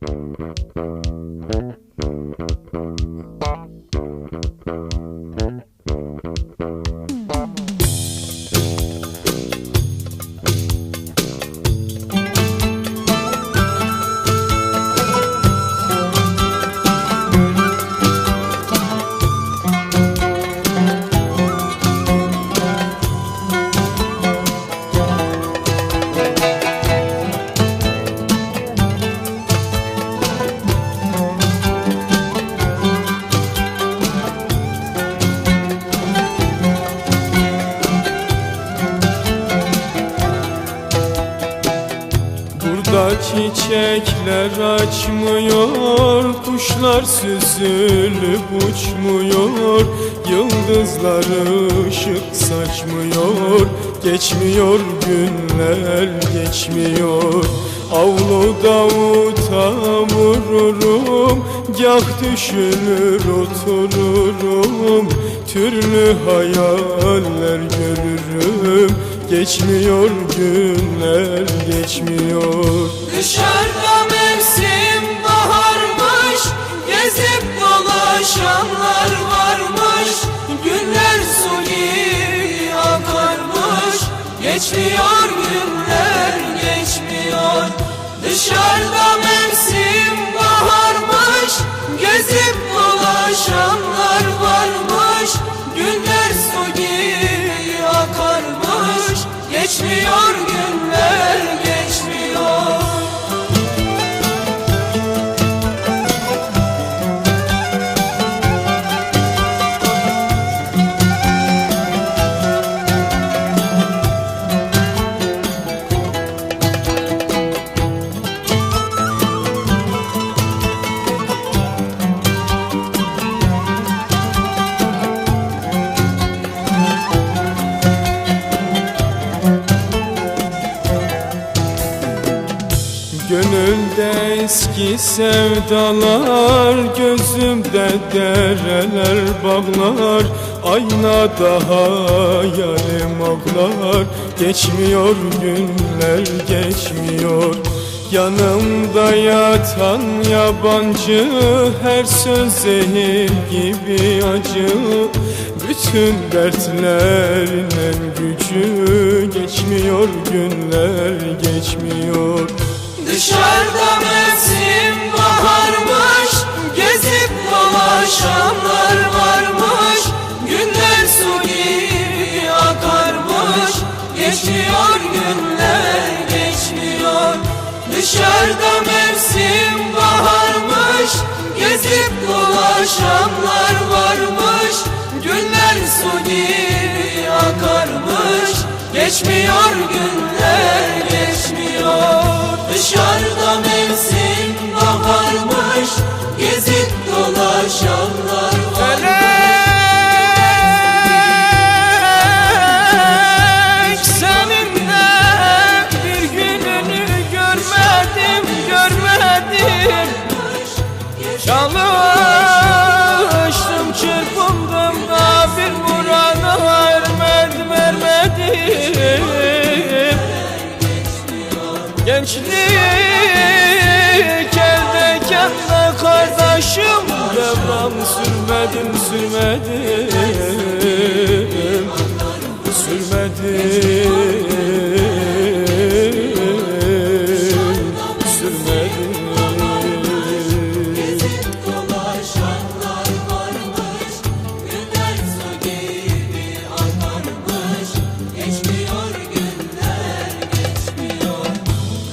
Thank you. Çiçekler açmıyor Kuşlar süzülüp uçmuyor Yıldızlar ışık saçmıyor Geçmiyor günler geçmiyor. Avluda uta vururum Gah düşünür otururum Türlü hayaller görürüm Geçmiyor günler geçmiyor. Dışarıda mevsim baharmış Gezip dolaşanlar varmış. Günler su gibi akarmış Geçmiyor günler geçmiyor. Dışarıda mevsim baharmış Gezip eski sevdalar Gözümde dereler bağlar. Aynada hayalim ağlar Geçmiyor günler geçmiyor. Yanımda yatan yabancı Her söz zehir gibi acı. Bütün dertlerin en gücü Geçmiyor günler geçmiyor Dışarıda mevsim baharmış Gezip dolaşanlar varmış. Günler su gibi akarmış Geçmiyor günler geçmiyor. Dışarıda mevsim baharmış Gezip dolaşanlar varmış. Günler su gibi akarmış Geçmiyor günler geçmiyor Gençlik eldeyken de kardeşim. Devran sürmedim sürmedim. Sürmedim